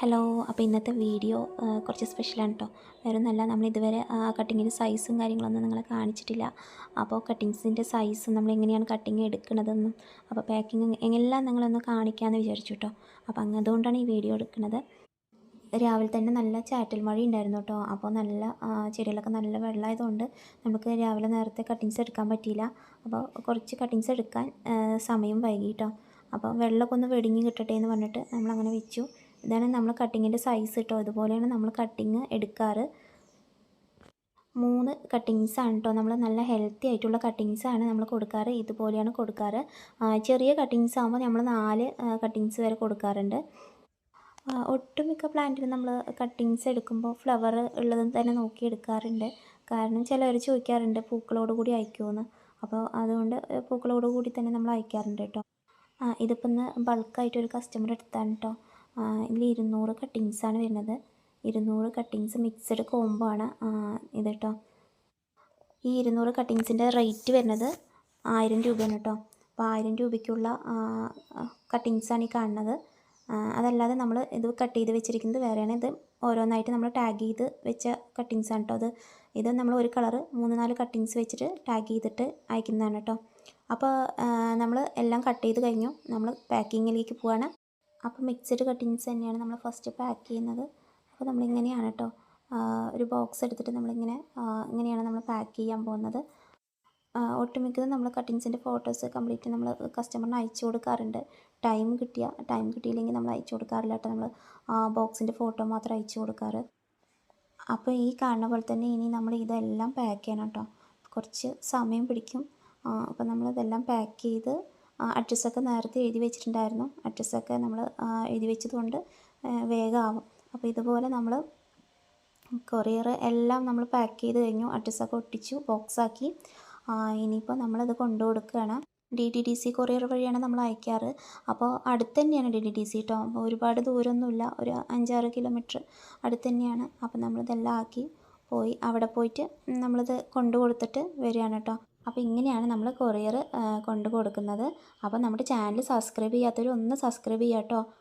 Hello അപ്പോൾ ഇന്നത്തെ video കുറച്ച് സ്പെഷ്യലാണ് കേട്ടോ വേറെ ഒന്നല്ല നമ്മൾ ഇതുവരെ കട്ടിങ്ങിന്റെ സൈസും കാര്യങ്ങളൊന്നും നിങ്ങളെ കാണിച്ചിട്ടില്ല. അപ്പോൾ കട്ടിങ്സിന്റെ സൈസ് നമ്മൾ എങ്ങനെയാണ് കട്ടിങ് എടുക്കുന്നതെന്നും അപ്പോൾ പാക്കിങ് എല്ലാം നിങ്ങളൊന്ന് കാണിക്കാമെന്ന് വിചാരിച്ചു കേട്ടോ അപ്പോൾ അങ്ങ് അതുകൊണ്ടാണ് ഈ വീഡിയോ എടുക്കുന്നത്. രാവിലെ തന്നെ നല്ല ചാറ്റൽ മഴ ഉണ്ടായിരുന്നു കേട്ടോ അപ്പോൾ നല്ല ചെടികളൊക്കെ നല്ല വെള്ളമായതുകൊണ്ട് നമുക്ക് രാവിലെ നേരത്തെ കട്ടിങ്സ് എടുക്കാൻ പറ്റിയില്ല. അപ്പോൾ കുറച്ച് കട്ടിങ്സ് എടുക്കാൻ സമയം വൈകി കേട്ടോ അപ്പോൾ വെള്ളമൊക്കെ ഒന്ന് വെടിഞ്ഞ് കിട്ടട്ടെ എന്ന് പറഞ്ഞിട്ട് നമ്മളങ്ങനെ വെച്ചു. ഇതാണ് നമ്മൾ കട്ടിങ്ങിന്റെ സൈസ് കേട്ടോ ഇതുപോലെയാണ് നമ്മൾ കട്ടിങ് എടുക്കാറ്. മൂന്ന് കട്ടിങ്സ് ആണ് കേട്ടോ നമ്മൾ നല്ല ഹെൽത്തി ആയിട്ടുള്ള കട്ടിങ്സ് ആണ് നമ്മൾ കൊടുക്കാറ് ഇതുപോലെയാണ് കൊടുക്കാറ്. ചെറിയ കട്ടിങ്സ് ആകുമ്പോൾ നമ്മൾ നാല് കട്ടിങ്സ് വരെ കൊടുക്കാറുണ്ട്. ഒട്ടുമിക്ക പ്ലാന്റിനും നമ്മൾ കട്ടിങ്സ് എടുക്കുമ്പോൾ ഫ്ലവർ ഉള്ളത് തന്നെ നോക്കി എടുക്കാറുണ്ട്. കാരണം ചിലവർ ചോദിക്കാറുണ്ട് പൂക്കളോട് കൂടി അയക്കുമെന്ന് അപ്പോൾ അതുകൊണ്ട് പൂക്കളോട് കൂടി തന്നെ നമ്മൾ അയക്കാറുണ്ട് കേട്ടോ ആ ഇതിപ്പോൾ ഇന്ന് ബൾക്കായിട്ട് ഒരു കസ്റ്റമർ എടുത്താണ് കേട്ടോ ഇതിൽ ഇരുന്നൂറ് കട്ടിങ്സ് ആണ് വരുന്നത്. ഇരുന്നൂറ് കട്ടിങ്സ് മിക്സഡ് കോംബോ ആണ് ഇത് കേട്ടോ ഈ ഇരുന്നൂറ് കട്ടിങ്സിന്റെ റേറ്റ് വരുന്നത് ആയിരം രൂപയാണ് കേട്ടോ അപ്പോൾ ആയിരം രൂപയ്ക്കുള്ള കട്ടിങ്സാണ് ഈ കാണുന്നത്. അതല്ലാതെ നമ്മൾ ഇത് കട്ട് ചെയ്ത് വെച്ചിരിക്കുന്നത് വേറെയാണ്. ഇത് ഓരോന്നായിട്ട് നമ്മൾ ടാഗ് ചെയ്ത് വെച്ച കട്ടിങ്സ് ആണ് കേട്ടോ അത് ഇത് നമ്മൾ ഒരു കളർ മൂന്ന് നാല് കട്ടിങ്സ് വെച്ചിട്ട് ടാഗ് ചെയ്തിട്ട് അയക്കുന്നതാണ് കേട്ടോ അപ്പോൾ നമ്മൾ എല്ലാം കട്ട് ചെയ്ത് കഴിഞ്ഞു. നമ്മൾ പാക്കിങ്ങിലേക്ക് പോവാണ്. അപ്പോൾ മിക്സഡ് കട്ടിങ്സ് തന്നെയാണ് നമ്മൾ ഫസ്റ്റ് പാക്ക് ചെയ്യുന്നത്. അപ്പോൾ നമ്മളിങ്ങനെയാണ് കേട്ടോ ഒരു ബോക്സ് എടുത്തിട്ട് നമ്മളിങ്ങനെ ഇങ്ങനെയാണ് നമ്മൾ പാക്ക് ചെയ്യാൻ പോകുന്നത്. ഒട്ടുമിക്കതും നമ്മൾ കട്ടിങ്സിന്റെ ഫോട്ടോസ് കംപ്ലീറ്റ് നമ്മൾ കസ്റ്റമറിന് അയച്ചു കൊടുക്കാറുണ്ട്. ടൈം കിട്ടിയ ടൈം കിട്ടിയില്ലെങ്കിൽ നമ്മൾ അയച്ചു കൊടുക്കാറില്ല കേട്ടോ നമ്മൾ ബോക്സിന്റെ ഫോട്ടോ മാത്രം അയച്ചു കൊടുക്കാറ്. അപ്പോൾ ഈ കാണുന്ന പോലെ തന്നെ ഇനി നമ്മൾ ഇതെല്ലാം പാക്ക് ചെയ്യണം കേട്ടോ കുറച്ച് സമയം പിടിക്കും. അപ്പോൾ നമ്മളിതെല്ലാം പാക്ക് ചെയ്ത് അഡ്രസ്സൊക്കെ നേരത്തെ എഴുതി വെച്ചിട്ടുണ്ടായിരുന്നു. അഡ്രസ്സൊക്കെ നമ്മൾ എഴുതി വെച്ചതുകൊണ്ട് വേഗമാവും. അപ്പോൾ ഇതുപോലെ നമ്മൾ കൊറിയർ എല്ലാം നമ്മൾ പാക്ക് ചെയ്ത് കഴിഞ്ഞു. അഡ്രസ്സൊക്കെ ഒട്ടിച്ചു ബോക്സാക്കി ഇനിയിപ്പോൾ നമ്മളത് കൊണ്ടു കൊടുക്കുകയാണ്. D D D C courier വഴിയാണ് നമ്മൾ അയക്കാറ്. അപ്പോൾ അടുത്ത് തന്നെയാണ് ഡി ഡി ഡി സി കേട്ടോ അപ്പോൾ ഒരുപാട് ദൂരമൊന്നുമില്ല ഒരു അഞ്ചാറ് കിലോമീറ്റർ അടുത്ത് തന്നെയാണ്. അപ്പോൾ നമ്മളിതെല്ലാം ആക്കി പോയി. അവിടെ പോയിട്ട് നമ്മളിത് കൊണ്ടു കൊടുത്തിട്ട് വരികയാണ് കേട്ടോ അപ്പോൾ ഇങ്ങനെയാണ് നമ്മൾ കൊറിയർ കൊണ്ടു കൊടുക്കുന്നത്. അപ്പോൾ നമ്മുടെ ചാനൽ സബ്സ്ക്രൈബ് ചെയ്യാത്തവർ ഒന്ന് സബ്സ്ക്രൈബ് ചെയ്യാട്ടോ. കേട്ടോ